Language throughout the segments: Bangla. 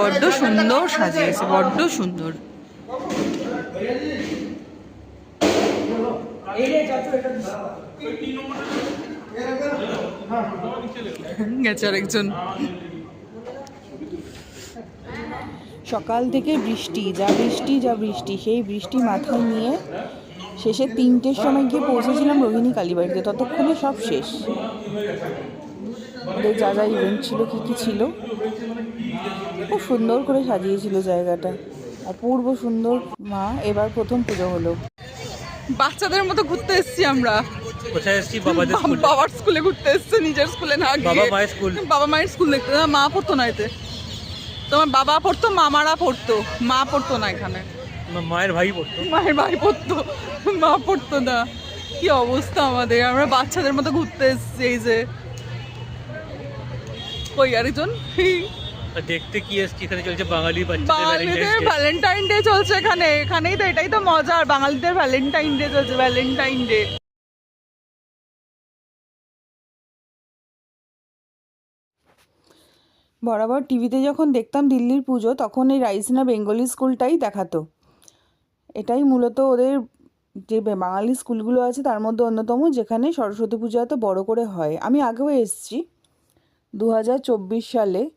বড্ড সুন্দর সাজিয়েছে, বড্ড সুন্দর। সকাল থেকে বৃষ্টি, যা বৃষ্টি যা বৃষ্টি, সেই বৃষ্টি মাথায় নিয়ে শেষে তিনটের সময় গিয়ে পৌঁছেছিলাম রোহিণী কালীবাড়িতে, ততক্ষণে সব শেষ। ওদের যা যা ইভেন্ট ছিল কী কী ছিল খুব সুন্দর করে সাজিয়েছিল জায়গাটা। অপূর্ব সুন্দর মা এবার প্রথম পুজো হলো। বাচ্চাদের মতো ঘুরতে এসেছি আমরা। কোথায় এসেছি? বাবাদের স্কুল। বাবার স্কুলে ঘুরতে এসছে নিজের স্কুলে না গিয়ে। বাবা মায়ের স্কুল। বাবা মায়ের স্কুল দেখতে না মা পড়তো না এতে? তোমার বাবা পড়তো মামারা পড়তো। মা পড়তো না এখানে। মায়ের ভাই পড়তো। মায়ের ভাই পড়তো। মা পড়তো না। কি অবস্থা আমাদের। আমরা বাচ্চাদের মতো ঘুরতে এসেছি এই যে। কই আরেকজন। আর দেখতে কি এসেছি এখানে চলছে বাঙালি বাচ্চাদের বাঙালিদের ভ্যালেন্টাইন ডে চলছে এখানে। এখানেই তো এটাই তো মজার বাঙালিদের ভ্যালেন্টাইন ডে চলছে ভ্যালেন্টাইন ডে বরাবর টিভিতে যখন দেখতাম দিল্লির পুজো তখন এই রাইসিনা বেঙ্গলি স্কুলটাই দেখাতো। এটাই মূলত ওদের যে বাঙালি স্কুলগুলো আছে তার মধ্যে অন্যতম যেখানে সরস্বতী পূজা এত বড় করে হয়। আমি আগেও এসেছি। দু হাজার চব্বিশ সালে।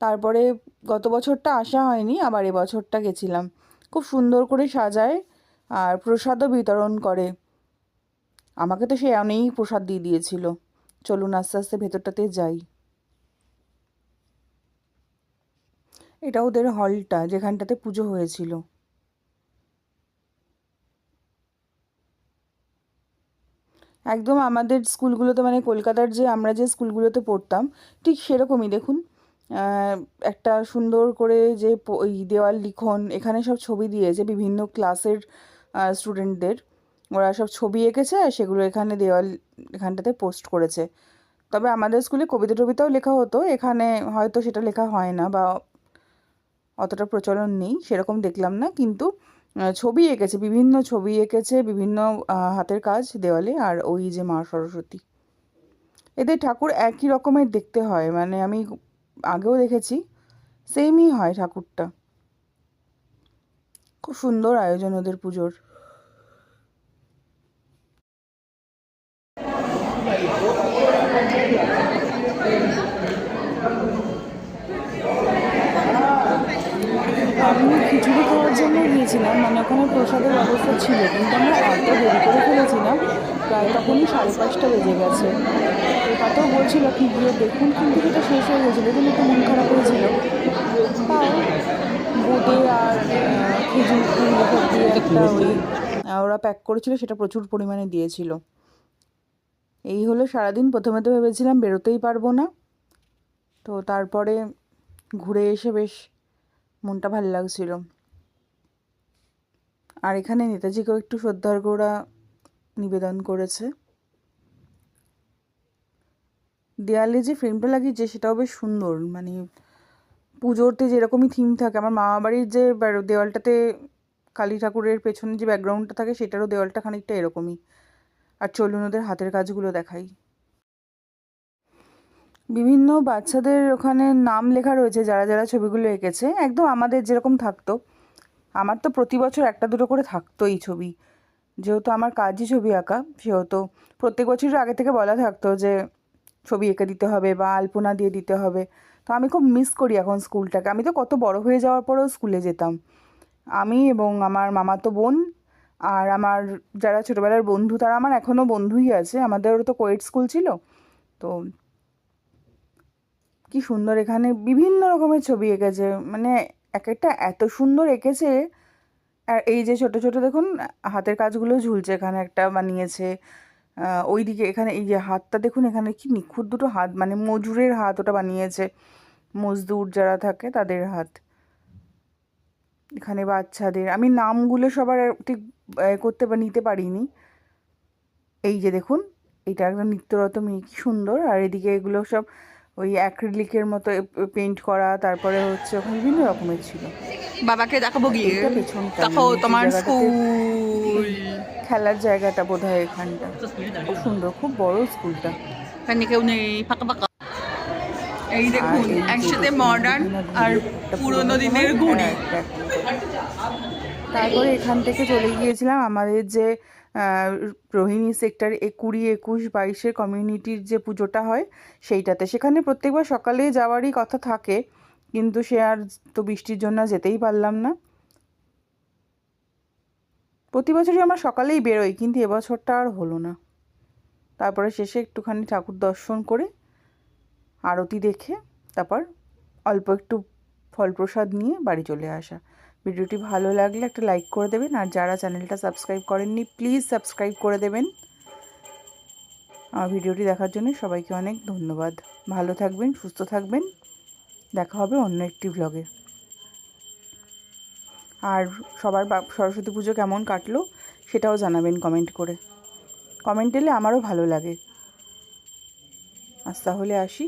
তারপরে গত বছরটা আসা হয়নি, আবার এবছরটা গেছিলাম। খুব সুন্দর করে সাজায় আর প্রসাদও বিতরণ করে। আমাকে তো সে অনেক প্রসাদ দিয়ে দিয়েছিল। চলুন আস্তে আস্তে ভেতরটাতে যাই। এটা ওদের হলটা, যেখানটাতে পুজো হয়েছিল। একদম আমাদের স্কুলগুলোতে মানে কলকাতার যে আমরা যে স্কুলগুলোতে পড়তাম, ঠিক সেরকমই দেখুন। একটা সুন্দর করে যে ওই দেওয়াল লিখন, এখানে সব ছবি দিয়েছে বিভিন্ন ক্লাসের স্টুডেন্টদের। ওরা সব ছবি এঁকেছে আর সেগুলো এখানে দেওয়াল এখানটাতে পোস্ট করেছে। তবে আমাদের স্কুলে কবিতা টবিতাও লেখা হতো, এখানে হয়তো সেটা লেখা হয় না বা অতটা প্রচলন নেই, সেরকম দেখলাম না। কিন্তু ছবি এঁকেছে, বিভিন্ন ছবি এঁকেছে, বিভিন্ন হাতের কাজ দেওয়ালে। আর ওই যে মা সরস্বতী, এদের ঠাকুর একই রকমের দেখতে হয়। মানে আমি আগেও দেখেছি সেমই হয় ঠাকুরটা। খুব সুন্দর আয়োজন ওদের পুজোর। আমি খিচুড়ি খাওয়ার জন্য গিয়েছিলাম। মানে ওখানে প্রসাদের ব্যবস্থা ছিল কিন্তু আমরা এত দেরি করে ফেলেছিলাম। প্রায় তখনই সাড়ে পাঁচটা বেজে গেছে। তো তাতেও বলছিল কি গিয়ে দেখুন কিন্তু সেটা শেষ হয়ে গেছিল কিন্তু একটু মন খারাপ হয়েছিল। তাও বোঁদে আর খেজুর দিয়ে একটা ওই ওরা প্যাক করেছিল সেটা প্রচুর পরিমাণে দিয়েছিল। এই হলো সারাদিন। প্রথমে তো ভেবেছিলাম বেরোতেই পারব না। তো তারপরে ঘুরে এসে বেশ মনটা ভালো লাগছিল। আর এখানে নেতাজিকেও একটু শ্রদ্ধার্ঘ ওরা নিবেদন করেছে। দেয়ালে যে ফ্রেমটা লাগিয়েছে সেটাও বেশ সুন্দর মানে পুজোতে যেরকমই থিম থাকে, আমার মামা বাড়ির যে দেওয়ালটাতে কালী ঠাকুরের পেছনে যে ব্যাকগ্রাউন্ডটা থাকে, সেটারও দেওয়ালটা খানিকটা এরকমই। আর চলুন ওদের হাতের কাজগুলো দেখাই। বিভিন্ন বাচ্চাদের ওখানে নাম লেখা রয়েছে, যারা যারা ছবিগুলো এঁকেছে। একদম আমাদের যেরকম থাকতো। আমার তো প্রতি বছর একটা দুটো করে থাকতো এই ছবি। যেহেতু আমার কাজই ছবি আঁকা, সেহেতু প্রত্যেক বছরই আগে থেকে বলা থাকতো যে ছবি এঁকে দিতে হবে বা আলপনা দিয়ে দিতে হবে। তো আমি খুব মিস করি এখন স্কুলটাকে। আমি তো কত বড় হয়ে যাওয়ার পরেও স্কুলে যেতাম। আমি এবং আমার মামাতো বোন আর আমার যারা ছোটোবেলার বন্ধু, তারা আমার এখনও বন্ধুই আছে। আমাদেরও তো কোয়েট স্কুল ছিল। তো কি সুন্দর এখানে বিভিন্ন রকমের ছবি এঁকেছে। মানে এক একটা এত সুন্দর এঁকেছে। আর এই যে ছোট ছোট দেখুন, হাতের কাজগুলো ঝুলছে এখানে একটা বানিয়েছে। ওইদিকে এখানে এই যে হাতটা দেখুন, এখানে কি নিখুঁত দুটো হাত মানে মজুরের হাত ওটা বানিয়েছে। মজদুর যারা থাকে তাদের হাত। এখানে বাচ্চাদের, আমি নামগুলো সবার ঠিক করতে বা, নিতে পারিনি। এই যে দেখুন, এটা একদম নিত্যরত মেয়ে, কি সুন্দর। আর এদিকে এগুলো সব ওই অ্যাক্রিলিকের মতো পেন্ট করা তারপরে হচ্ছে ওখানে বিভিন্ন রকমের ছিল। বাবাকে দেখাবো গিয়ে। দেখো তোমার স্কুল খেলার জায়গাটা বোধ হয় এখানটা। খুব সুন্দর খুব বড় স্কুলটা। এখানে কেউ নেই ফাঁকা ফাঁকা। এই দেখুন একসাথে মডার্ন আর পুরনো দিনের ঘুড়ি তারপরে এখান থেকে চলে গিয়েছিলাম আমাদের যে রোহিণী সেক্টর এ কুড়ি, একুশ, বাইশের কমিউনিটির যে পুজোটা হয় সেইটাতে। সেখানে প্রত্যেকবার সকালে যাওয়ারই কথা থাকে, কিন্তু সে আর তো বৃষ্টির জন্য যেতেই পারলাম না। প্রতি বছরই আমরা সকালেই বেরোই, কিন্তু এবছরটা আর হলো না। তারপরে শেষে একটুখানি ঠাকুর দর্শন করে, আরতি দেখে, তারপর অল্প একটু ফল প্রসাদ নিয়ে বাড়ি চলে আসা। ভিডিওটি ভালো লাগলে একটা লাইক করে দেবেন আর যারা চ্যানেলটা সাবস্ক্রাইব করেননি, প্লিজ সাবস্ক্রাইব করে দেবেন। আমার ভিডিওটি দেখার জন্য সবাইকে অনেক ধন্যবাদ। ভালো থাকবেন, সুস্থ থাকবেন। দেখা হবে অন্য একটি ভ্লগে আর সবার সরস্বতী পুজো কেমন কাটলো সেটাও জানাবেন কমেন্ট করে। কমেন্ট এলে আমারও ভালো লাগে। আজ তাহলে আসি।